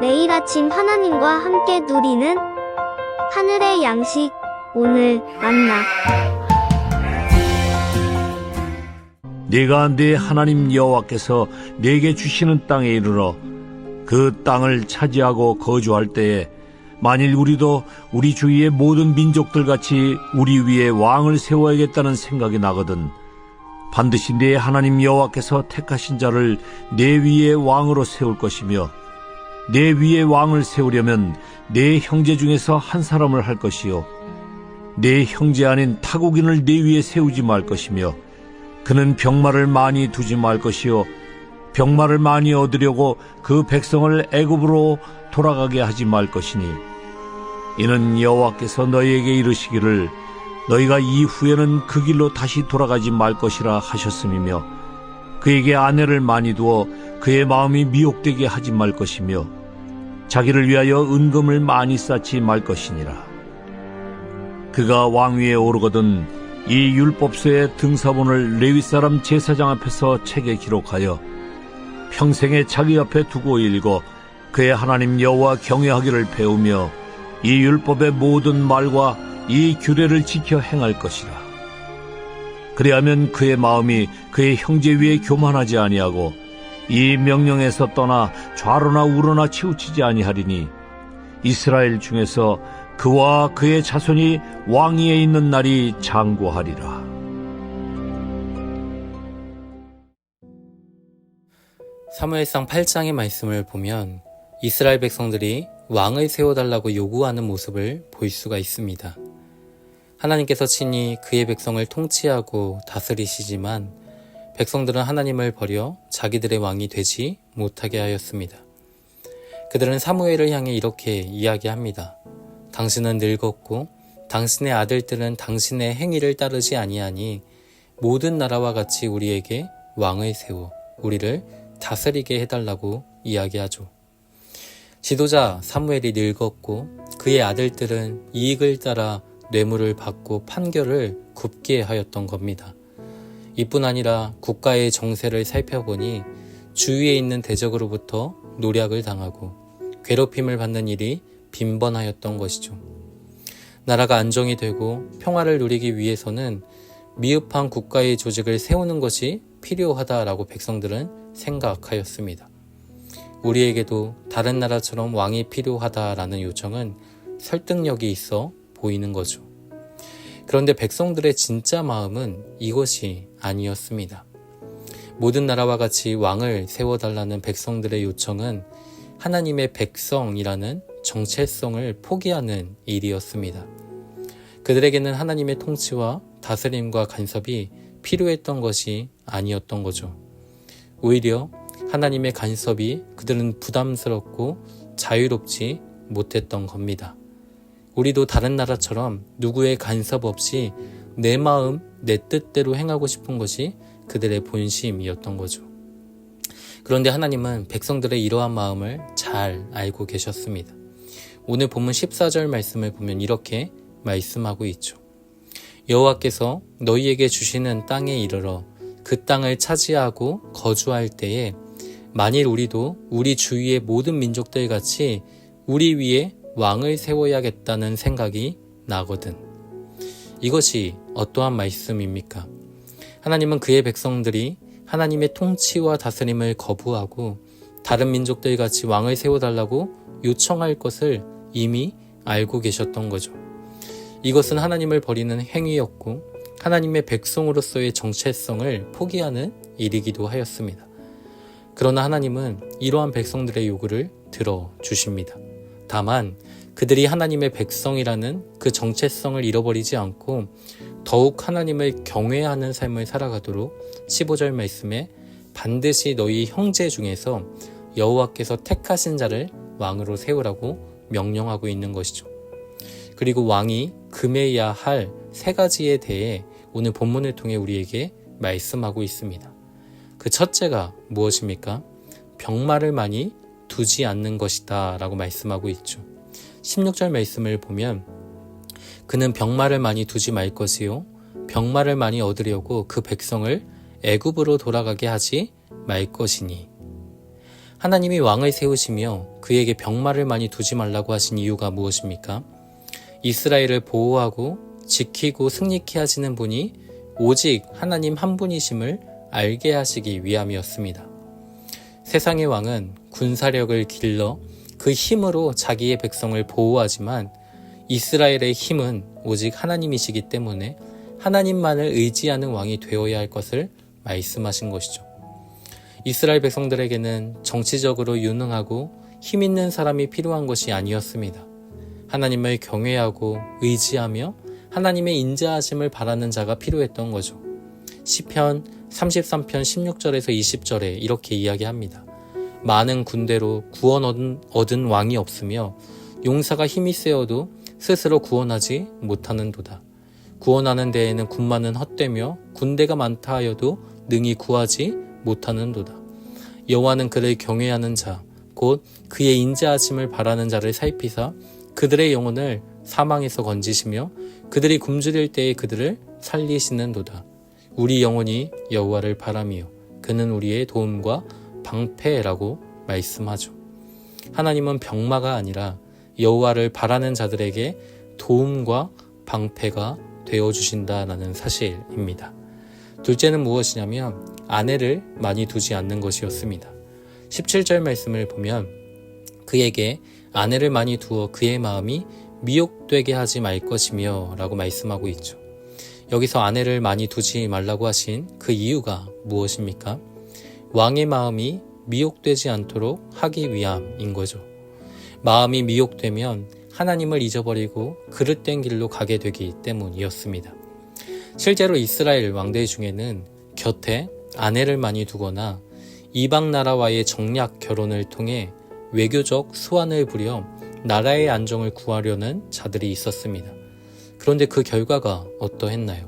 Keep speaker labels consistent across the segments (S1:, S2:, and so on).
S1: 매일 아침 하나님과 함께 누리는 하늘의 양식 오늘 만나.
S2: 네가 네 하나님 여호와께서 네게 주시는 땅에 이르러 그 땅을 차지하고 거주할 때에 만일 우리도 우리 주위의 모든 민족들 같이 우리 위에 왕을 세워야겠다는 생각이 나거든 반드시 네 하나님 여호와께서 택하신 자를 네 위에 왕으로 세울 것이며 내 위에 왕을 세우려면 내 형제 중에서 한 사람을 할 것이요. 내 형제 아닌 타국인을 내 위에 세우지 말 것이며 그는 병마를 많이 두지 말 것이요. 병마를 많이 얻으려고 그 백성을 애굽으로 돌아가게 하지 말 것이니 이는 여호와께서 너희에게 이르시기를 너희가 이후에는 그 길로 다시 돌아가지 말 것이라 하셨음이며 그에게 아내를 많이 두어 그의 마음이 미혹되게 하지 말 것이며 자기를 위하여 은금을 많이 쌓지 말 것이니라 그가 왕위에 오르거든 이 율법서의 등사본을 레위 사람 제사장 앞에서 책에 기록하여 평생에 자기 앞에 두고 읽어 그의 하나님 여호와 경외하기를 배우며 이 율법의 모든 말과 이 규례를 지켜 행할 것이라. 그리하면 그의 마음이 그의 형제 위에 교만하지 아니하고 이 명령에서 떠나 좌로나 우로나 치우치지 아니하리니 이스라엘 중에서 그와 그의 자손이 왕위에 있는 날이 장구하리라.
S3: 사무엘상 8장의 말씀을 보면 이스라엘 백성들이 왕을 세워달라고 요구하는 모습을 볼 수가 있습니다. 하나님께서 친히 그의 백성을 통치하고 다스리시지만 백성들은 하나님을 버려 자기들의 왕이 되지 못하게 하였습니다. 그들은 사무엘을 향해 이렇게 이야기합니다. 당신은 늙었고 당신의 아들들은 당신의 행위를 따르지 아니하니 모든 나라와 같이 우리에게 왕을 세워 우리를 다스리게 해달라고 이야기하죠. 지도자 사무엘이 늙었고 그의 아들들은 이익을 따라 뇌물을 받고 판결을 굽게 하였던 겁니다. 이뿐 아니라 국가의 정세를 살펴보니 주위에 있는 대적으로부터 노략을 당하고 괴롭힘을 받는 일이 빈번하였던 것이죠. 나라가 안정이 되고 평화를 누리기 위해서는 미흡한 국가의 조직을 세우는 것이 필요하다라고 백성들은 생각하였습니다. 우리에게도 다른 나라처럼 왕이 필요하다라는 요청은 설득력이 있어 보이는 거죠. 그런데 백성들의 진짜 마음은 이것이 아니었습니다. 모든 나라와 같이 왕을 세워달라는 백성들의 요청은 하나님의 백성이라는 정체성을 포기하는 일이었습니다. 그들에게는 하나님의 통치와 다스림과 간섭이 필요했던 것이 아니었던 거죠. 오히려 하나님의 간섭이 그들은 부담스럽고 자유롭지 못했던 겁니다. 우리도 다른 나라처럼 누구의 간섭 없이 내 마음, 내 뜻대로 행하고 싶은 것이 그들의 본심이었던 거죠. 그런데 하나님은 백성들의 이러한 마음을 잘 알고 계셨습니다. 오늘 본문 14절 말씀을 보면 이렇게 말씀하고 있죠. 여호와께서 너희에게 주시는 땅에 이르러 그 땅을 차지하고 거주할 때에 만일 우리도 우리 주위의 모든 민족들 같이 우리 위에 왕을 세워야겠다는 생각이 나거든. 이것이 어떠한 말씀입니까? 하나님은 그의 백성들이 하나님의 통치와 다스림을 거부하고 다른 민족들 같이 왕을 세워달라고 요청할 것을 이미 알고 계셨던 거죠. 이것은 하나님을 버리는 행위였고 하나님의 백성으로서의 정체성을 포기하는 일이기도 하였습니다. 그러나 하나님은 이러한 백성들의 요구를 들어 주십니다. 다만 그들이 하나님의 백성이라는 그 정체성을 잃어버리지 않고 더욱 하나님을 경외하는 삶을 살아가도록 15절 말씀에 반드시 너희 형제 중에서 여호와께서 택하신 자를 왕으로 세우라고 명령하고 있는 것이죠. 그리고 왕이 금해야 할 세 가지에 대해 오늘 본문을 통해 우리에게 말씀하고 있습니다. 그 첫째가 무엇입니까? 병마를 많이 두지 않는 것이다 라고 말씀하고 있죠. 16절 말씀을 보면 그는 병마를 많이 두지 말 것이요 병마를 많이 얻으려고 그 백성을 애굽으로 돌아가게 하지 말 것이니 하나님이 왕을 세우시며 그에게 병마를 많이 두지 말라고 하신 이유가 무엇입니까? 이스라엘을 보호하고 지키고 승리케 하시는 분이 오직 하나님 한 분이심을 알게 하시기 위함이었습니다. 세상의 왕은 군사력을 길러 그 힘으로 자기의 백성을 보호하지만 이스라엘의 힘은 오직 하나님이시기 때문에 하나님만을 의지하는 왕이 되어야 할 것을 말씀하신 것이죠. 이스라엘 백성들에게는 정치적으로 유능하고 힘 있는 사람이 필요한 것이 아니었습니다. 하나님을 경외하고 의지하며 하나님의 인자하심을 바라는 자가 필요했던 거죠. 시편 33편 16절에서 20절에 이렇게 이야기합니다. 많은 군대로 구원 얻은, 얻은 왕이 없으며 용사가 힘이 세어도 스스로 구원하지 못하는도다. 구원하는 데에는 군마는 헛되며 군대가 많다 하여도 능히 구하지 못하는도다. 여호와는 그를 경외하는 자, 곧 그의 인자하심을 바라는 자를 살피사 그들의 영혼을 사망에서 건지시며 그들이 굶주릴 때에 그들을 살리시는도다. 우리 영혼이 여호와를 바라며 그는 우리의 도움과 방패라고 말씀하죠. 하나님은 병마가 아니라 여호와를 바라는 자들에게 도움과 방패가 되어 주신다라는 사실입니다. 둘째는 무엇이냐면 아내를 많이 두지 않는 것이었습니다. 17절 말씀을 보면 그에게 아내를 많이 두어 그의 마음이 미혹되게 하지 말 것이며 라고 말씀하고 있죠. 여기서 아내를 많이 두지 말라고 하신 그 이유가 무엇입니까? 왕의 마음이 미혹되지 않도록 하기 위함인 거죠. 마음이 미혹되면 하나님을 잊어버리고 그릇된 길로 가게 되기 때문이었습니다. 실제로 이스라엘 왕들 중에는 곁에 아내를 많이 두거나 이방 나라와의 정략 결혼을 통해 외교적 수완을 부려 나라의 안정을 구하려는 자들이 있었습니다. 그런데 그 결과가 어떠했나요?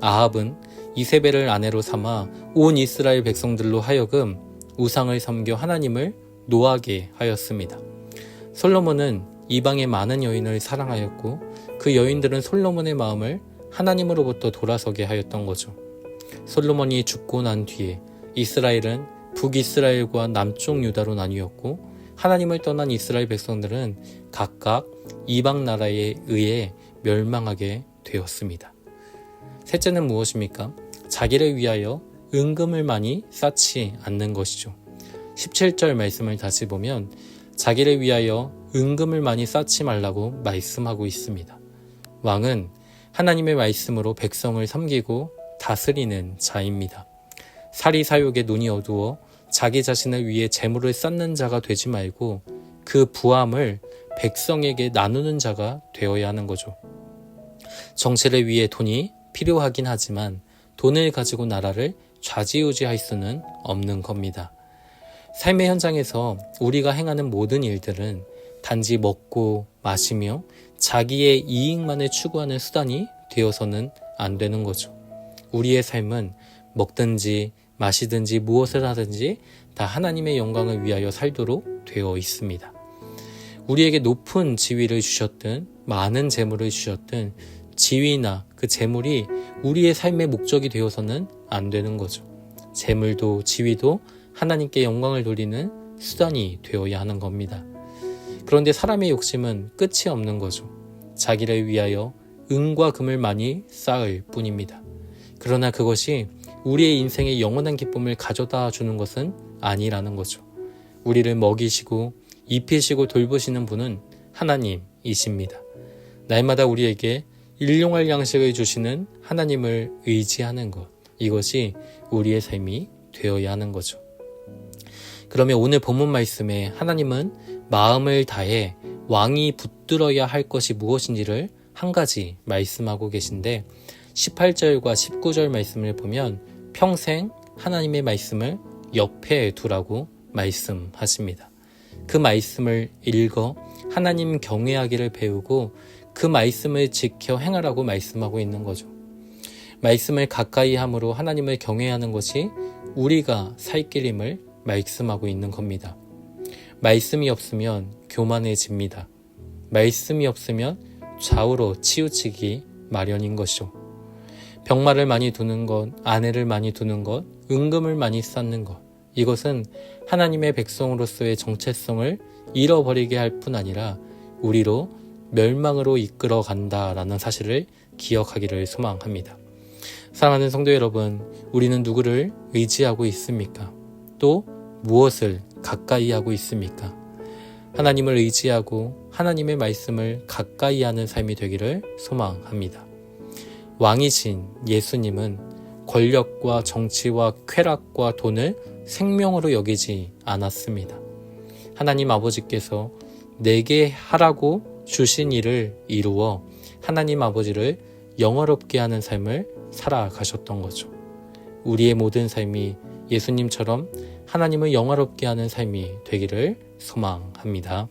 S3: 아합은 이세벨을 아내로 삼아 온 이스라엘 백성들로 하여금 우상을 섬겨 하나님을 노하게 하였습니다. 솔로몬은 이방의 많은 여인을 사랑하였고 그 여인들은 솔로몬의 마음을 하나님으로부터 돌아서게 하였던 거죠. 솔로몬이 죽고 난 뒤에 이스라엘은 북이스라엘과 남쪽 유다로 나뉘었고 하나님을 떠난 이스라엘 백성들은 각각 이방 나라에 의해 멸망하게 되었습니다. 셋째는 무엇입니까? 자기를 위하여 은금을 많이 쌓지 않는 것이죠. 17절 말씀을 다시 보면 자기를 위하여 은금을 많이 쌓지 말라고 말씀하고 있습니다. 왕은 하나님의 말씀으로 백성을 섬기고 다스리는 자입니다. 사리사욕에 눈이 어두워 자기 자신을 위해 재물을 쌓는 자가 되지 말고 그 부함을 백성에게 나누는 자가 되어야 하는 거죠. 정치를 위해 돈이 필요하긴 하지만 돈을 가지고 나라를 좌지우지할 수는 없는 겁니다. 삶의 현장에서 우리가 행하는 모든 일들은 단지 먹고 마시며 자기의 이익만을 추구하는 수단이 되어서는 안 되는 거죠. 우리의 삶은 먹든지 마시든지 무엇을 하든지 다 하나님의 영광을 위하여 살도록 되어 있습니다. 우리에게 높은 지위를 주셨든 많은 재물을 주셨든 지위나 그 재물이 우리의 삶의 목적이 되어서는 안 되는 거죠. 재물도 지위도 하나님께 영광을 돌리는 수단이 되어야 하는 겁니다. 그런데 사람의 욕심은 끝이 없는 거죠. 자기를 위하여 은과 금을 많이 쌓을 뿐입니다. 그러나 그것이 우리의 인생에 영원한 기쁨을 가져다 주는 것은 아니라는 거죠. 우리를 먹이시고 입히시고 돌보시는 분은 하나님이십니다. 날마다 우리에게 일용할 양식을 주시는 하나님을 의지하는 것. 이것이 우리의 삶이 되어야 하는 거죠. 그러면 오늘 본문 말씀에 하나님은 마음을 다해 왕이 붙들어야 할 것이 무엇인지를 한 가지 말씀하고 계신데 18절과 19절 말씀을 보면 평생 하나님의 말씀을 옆에 두라고 말씀하십니다. 그 말씀을 읽어 하나님 경외하기를 배우고 그 말씀을 지켜 행하라고 말씀하고 있는 거죠. 말씀을 가까이 함으로 하나님을 경외하는 것이 우리가 살 길임을 말씀하고 있는 겁니다. 말씀이 없으면 교만해집니다. 말씀이 없으면 좌우로 치우치기 마련인 것이죠. 병마를 많이 두는 것, 아내를 많이 두는 것, 은금을 많이 쌓는 것, 이것은 하나님의 백성으로서의 정체성을 잃어버리게 할 뿐 아니라 우리로 멸망으로 이끌어 간다라는 사실을 기억하기를 소망합니다. 사랑하는 성도 여러분, 우리는 누구를 의지하고 있습니까? 또 무엇을 가까이 하고 있습니까? 하나님을 의지하고 하나님의 말씀을 가까이 하는 삶이 되기를 소망합니다. 왕이신 예수님은 권력과 정치와 쾌락과 돈을 생명으로 여기지 않았습니다. 하나님 아버지께서 내게 하라고 주신 일을 이루어 하나님 아버지를 영화롭게 하는 삶을 살아가셨던 거죠. 우리의 모든 삶이 예수님처럼 하나님을 영화롭게 하는 삶이 되기를 소망합니다.